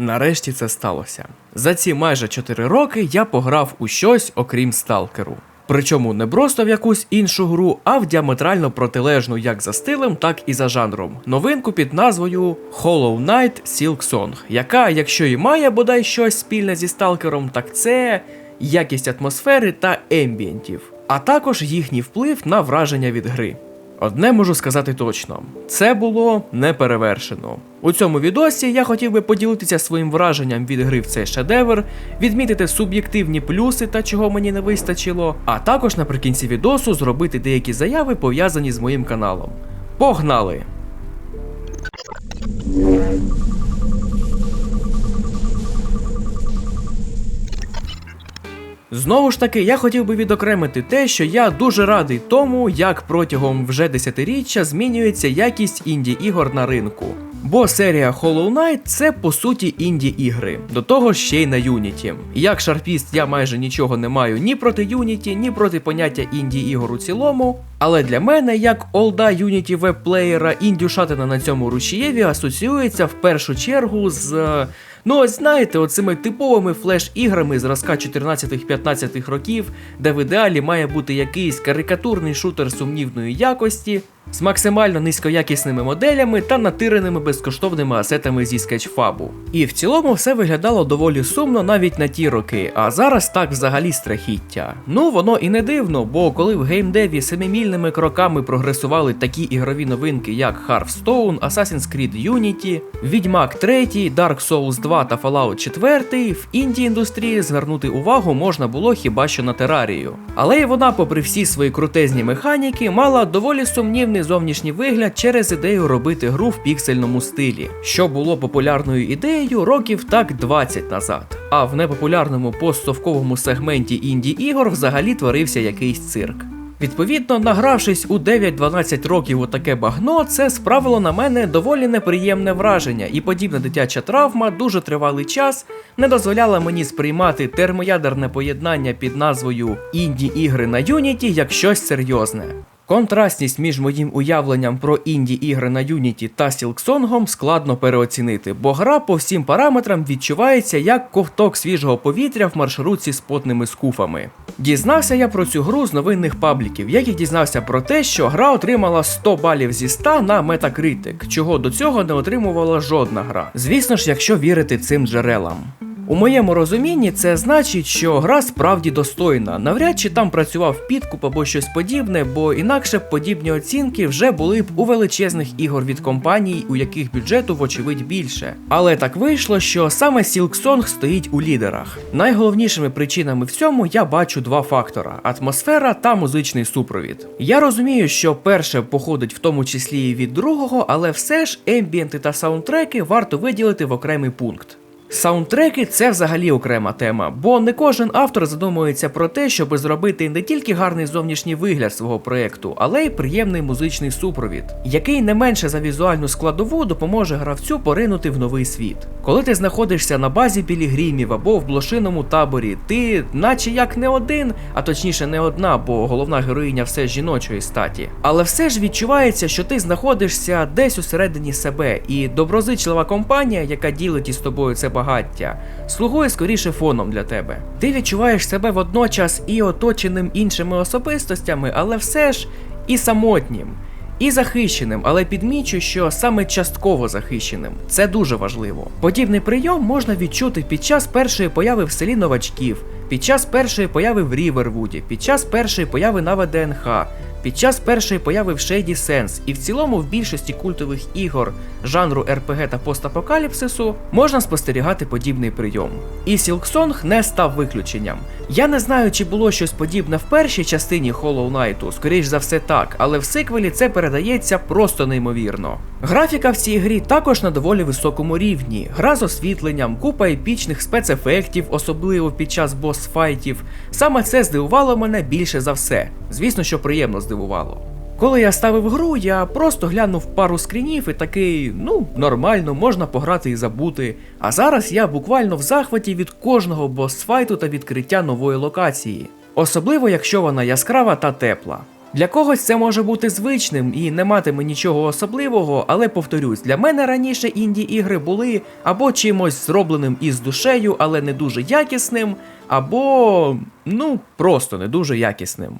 Нарешті це сталося. За ці майже 4 роки я пограв у щось, окрім сталкеру. Причому не просто в якусь іншу гру, а в діаметрально протилежну як за стилем, так і за жанром. Новинку під назвою Hollow Knight Silk яка, якщо і має бодай щось спільне зі сталкером, так це якість атмосфери та ембієнтів, а також їхній вплив на враження від гри. Одне можу сказати точно: це було неперевершено. У цьому відосі я хотів би поділитися своїм враженням від гри в цей шедевр, відмітити суб'єктивні плюси та чого мені не вистачило, а також наприкінці відосу зробити деякі заяви пов'язані з моїм каналом. Погнали! Знову ж таки, я хотів би відокремити те, що я дуже радий тому, як протягом вже десятиріччя змінюється якість інді ігор на ринку. Бо серія Hollow Knight це по суті інді ігри, до того ще й на Unity. Як шарпіст я майже нічого не маю ні проти Unity, ні проти поняття інді ігор у цілому. Але для мене, як олда Unity веб-плеєра, індюшатина на цьому рушієві асоціюється в першу чергу з. Ну, ось знаєте, оцими типовими флеш-іграми зразка 14-15 років, де в ідеалі має бути якийсь карикатурний шутер сумнівної якості з максимально низькоякісними моделями та натиреними безкоштовними асетами зі скетчфабу. І в цілому все виглядало доволі сумно навіть на ті роки, а зараз так взагалі страхіття. Ну воно і не дивно, бо коли в геймдеві семимільними кроками прогресували такі ігрові новинки, як Hearthstone, Assassin's Creed Unity, Відьмак 3, Dark Souls 2 та Fallout 4, в інді індустрії звернути увагу можна було хіба що на терарію. Але й вона, попри всі свої крутезні механіки, мала доволі сумнівний зовнішній вигляд через ідею робити гру в піксельному стилі, що було популярною ідеєю років так 20 назад. А в непопулярному постсовковому сегменті інді ігор взагалі творився якийсь цирк. Відповідно, награвшись у 9-12 років у таке багно, це справило на мене доволі неприємне враження, і подібна дитяча травма дуже тривалий час не дозволяла мені сприймати термоядерне поєднання під назвою інді ігри на Unity як щось серйозне. Контрастність між моїм уявленням про інді ігри на Unity та Silksong складно переоцінити, бо гра по всім параметрам відчувається як ковток свіжого повітря в маршрутці з потними скуфами. Дізнався я про цю гру з новинних пабліків, як і дізнався про те, що гра отримала 100 балів зі 100 на Metacritic, чого до цього не отримувала жодна гра. Звісно ж, якщо вірити цим джерелам. У моєму розумінні це значить, що гра справді достойна. Навряд чи там працював підкуп або щось подібне, бо інакше подібні оцінки вже були б у величезних ігор від компаній, у яких бюджету вочевидь більше. Але так вийшло, що саме Silksong стоїть у лідерах. Найголовнішими причинами в цьому я бачу два фактора: атмосфера та музичний супровід. Я розумію, що перше походить в тому числі і від другого, але все ж ембієнти та саундтреки варто виділити в окремий пункт. Саундтреки це взагалі окрема тема, бо не кожен автор задумується про те, щоб зробити не тільки гарний зовнішній вигляд свого проєкту, але й приємний музичний супровід, який не менше за візуальну складову допоможе гравцю поринути в новий світ. Коли ти знаходишся на базі пілігримів або в блошиному таборі, ти, наче як не один, а точніше не одна, бо головна героїня все жіночої статі. Але все ж відчувається, що ти знаходишся десь усередині себе, і доброзичлива компанія, яка ділить із тобою це багаття, слугує скоріше фоном для тебе. Ти відчуваєш себе водночас і оточеним іншими особистостями, але все ж і самотнім. І захищеним, але підмічу, що саме частково захищеним. Це дуже важливо. Подібний прийом можна відчути під час першої появи в селі новачків, під час першої появи в Рівервуді, під час першої появи на ВДНХ, під час першої появи в Shady Sense і в цілому в більшості культових ігор жанру РПГ та постапокаліпсису можна спостерігати подібний прийом. І Silksong не став виключенням. Я не знаю, чи було щось подібне в першій частині Hollow Knight, скоріш за все так, але в сиквелі це передається просто неймовірно. Графіка в цій грі також на доволі високому рівні. Гра з освітленням, купа епічних спецефектів, особливо під час босс-файтів. Саме це здивувало мене більше за все. Звісно, що приємно здивувало. Коли я ставив гру, я просто глянув пару скрінів і такий, ну, нормально, можна пограти і забути. А зараз я буквально в захваті від кожного босс-файту та відкриття нової локації. Особливо, якщо вона яскрава та тепла. Для когось це може бути звичним і не матиме нічого особливого, але повторюсь, для мене раніше інді ігри були або чимось зробленим із душею, але не дуже якісним, або ну просто не дуже якісним.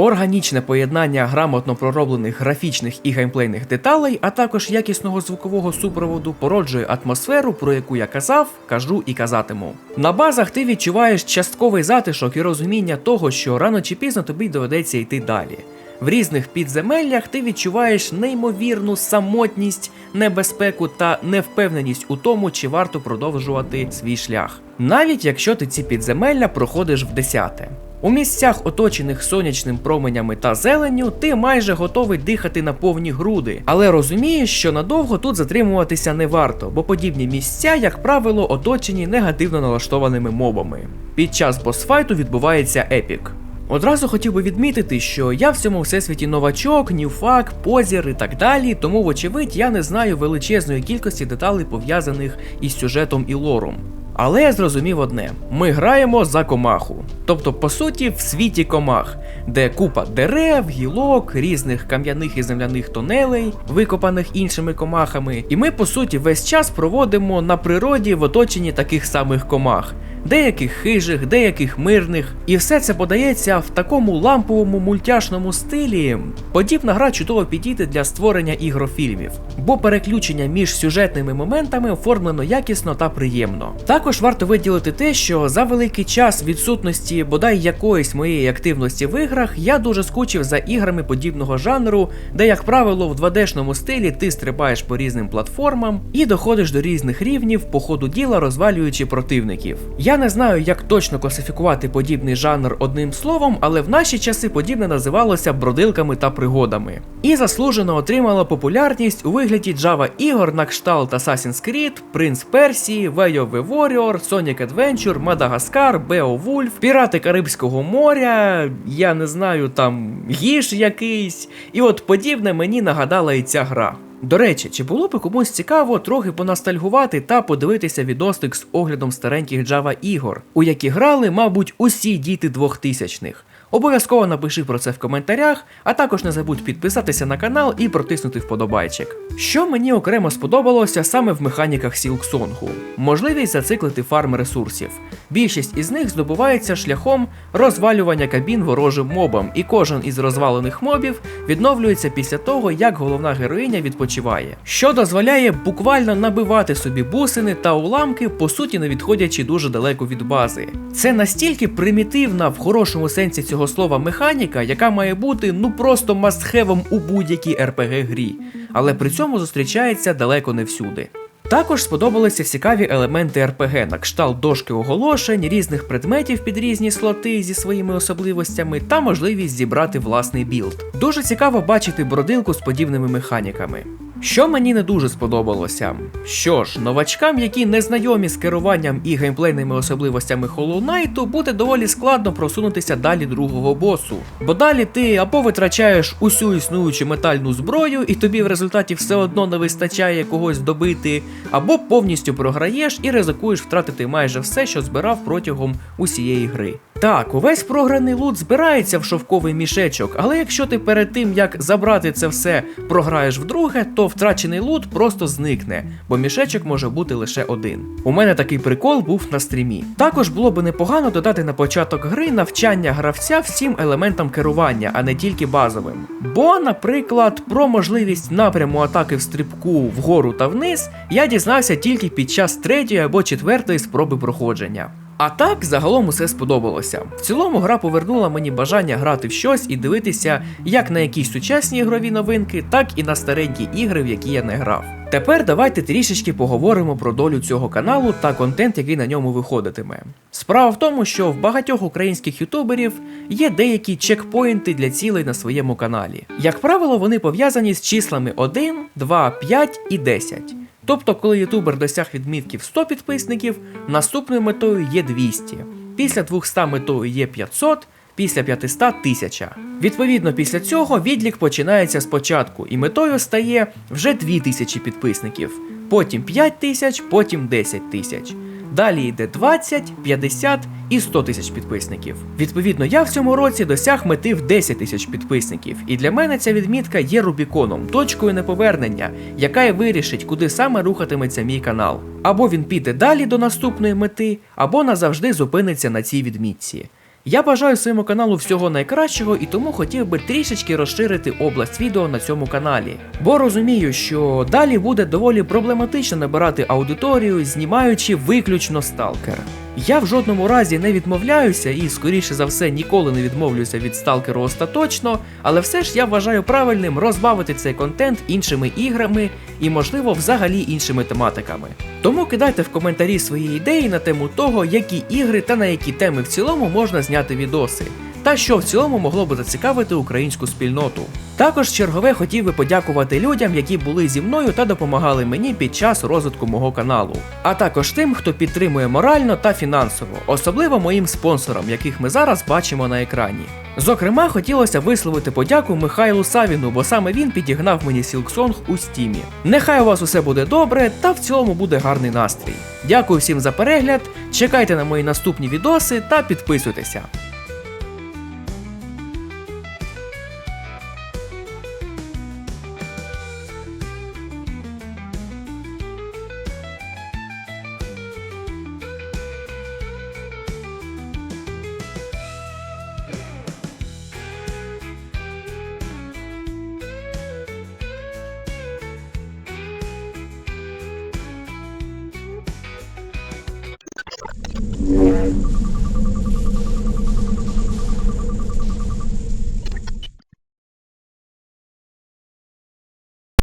Органічне поєднання грамотно пророблених графічних і геймплейних деталей, а також якісного звукового супроводу породжує атмосферу, про яку я казав, кажу і казатиму. На базах ти відчуваєш частковий затишок і розуміння того, що рано чи пізно тобі доведеться йти далі. В різних підземеллях ти відчуваєш неймовірну самотність, небезпеку та невпевненість у тому, чи варто продовжувати свій шлях, навіть якщо ти ці підземелля проходиш в десяте. У місцях, оточених сонячним променями та зеленню, ти майже готовий дихати на повні груди, але розумієш, що надовго тут затримуватися не варто, бо подібні місця, як правило, оточені негативно налаштованими мобами. Під час босфайту відбувається епік. Одразу хотів би відмітити, що я в цьому всесвіті новачок, ньюфак, позір і так далі, тому, вочевидь, я не знаю величезної кількості деталей пов'язаних із сюжетом і лором. Але я зрозумів одне: ми граємо за комаху. Тобто, по суті, в світі комах, де купа дерев, гілок, різних кам'яних і земляних тонелей, викопаних іншими комахами. І ми, по суті, весь час проводимо на природі в оточенні таких самих комах. Деяких хижих, деяких мирних, і все це подається в такому ламповому мультяшному стилі. Подібна гра чудово підійде для створення ігрофільмів, бо переключення між сюжетними моментами оформлено якісно та приємно. Також варто виділити те, що за великий час відсутності бодай якоїсь моєї активності в іграх я дуже скучив за іграми подібного жанру, де, як правило, в 2D-шному стилі ти стрибаєш по різним платформам і доходиш до різних рівнів по ходу діла, розвалюючи противників. Я не знаю, як точно класифікувати подібний жанр одним словом, але в наші часи подібне називалося бродилками та пригодами. І заслужено отримало популярність у вигляді Java ігор на кшталт Assassin's Creed, Prince Persia, Way of the Warrior, Sonic Adventure, Мадагаскар, Beowulf, Пірати Карибського моря, я не знаю, там гіж якийсь. І от подібне мені нагадала і ця гра. До речі, чи було би комусь цікаво трохи понастальгувати та подивитися відосик з оглядом стареньких Java ігор, у які грали, мабуть, усі діти 2000-х. Обов'язково напиши про це в коментарях, а також не забудь підписатися на канал і протиснути вподобайчик. Що мені окремо сподобалося саме в механіках Сілксонгу? Можливість зациклити фарм ресурсів. Більшість із них здобувається шляхом розвалювання кабін ворожим мобам, і кожен із розвалених мобів відновлюється після того, як головна героїня відпочиває, що дозволяє буквально набивати собі бусини та уламки, по суті не відходячи дуже далеко від бази. Це настільки примітивна в хорошому сенсі цього слова механіка, яка має бути ну просто мастхевом у будь-якій RPG грі, але при цьому зустрічається далеко не всюди. Також сподобалися цікаві елементи РПГ на кшталт дошки оголошень, різних предметів під різні слоти зі своїми особливостями та можливість зібрати власний білд. Дуже цікаво бачити бродилку з подібними механіками. Що мені не дуже сподобалося. Що ж, новачкам, які не знайомі з керуванням і геймплейними особливостями Hollow Knight, буде доволі складно просунутися далі другого босу. Бо далі ти або витрачаєш усю існуючу метальну зброю, і тобі в результаті все одно не вистачає когось добити, або повністю програєш і ризикуєш втратити майже все, що збирав протягом усієї гри. Так, увесь програний лут збирається в шовковий мішечок, але якщо ти перед тим як забрати це все програєш вдруге, то втрачений лут просто зникне, бо мішечок може бути лише один. У мене такий прикол був на стрімі. Також було би непогано додати на початок гри навчання гравця всім елементам керування, а не тільки базовим. Бо, наприклад, про можливість напряму атаки в стрибку вгору та вниз я дізнався тільки під час третьої або четвертої спроби проходження. А так, загалом усе сподобалося. В цілому гра повернула мені бажання грати в щось і дивитися як на якісь сучасні ігрові новинки, так і на старенькі ігри, в які я не грав. Тепер давайте трішечки поговоримо про долю цього каналу та контент, який на ньому виходитиме. Справа в тому, що в багатьох українських ютуберів є деякі чекпоінти для цілей на своєму каналі. Як правило, вони пов'язані з числами 1, 2, 5 і 10. Тобто, коли ютубер досяг відмітків 100 підписників, наступною метою є 200, після 200 метою є 500, після 500 1000. Відповідно, після цього відлік починається спочатку, і метою стає вже 2000 підписників, потім 5000, потім 10 тисяч. Далі йде 20, 50 і 100 тисяч підписників. Відповідно, я в цьому році досяг мети в 10 тисяч підписників, і для мене ця відмітка є Рубіконом, точкою неповернення, яка і вирішить, куди саме рухатиметься мій канал. Або він піде далі до наступної мети, або назавжди зупиниться на цій відмітці. Я бажаю своєму каналу всього найкращого і тому хотів би трішечки розширити область відео на цьому каналі. Бо розумію, що далі буде доволі проблематично набирати аудиторію, знімаючи виключно сталкер. Я в жодному разі не відмовляюся і, скоріше за все, ніколи не відмовлюся від сталкеру остаточно, але все ж я вважаю правильним розбавити цей контент іншими іграми і, можливо, взагалі іншими тематиками. Тому кидайте в коментарі свої ідеї на тему того, які ігри та на які теми в цілому можна зняти відоси. Та що в цілому могло би зацікавити українську спільноту. Також чергове хотів би подякувати людям, які були зі мною та допомагали мені під час розвитку мого каналу, а також тим, хто підтримує морально та фінансово, особливо моїм спонсорам, яких ми зараз бачимо на екрані. Зокрема, хотілося висловити подяку Михайлу Савіну, бо саме він підігнав мені Silksong у стімі. Нехай у вас усе буде добре, та в цілому буде гарний настрій. Дякую всім за перегляд, чекайте на мої наступні відоси та підписуйтеся.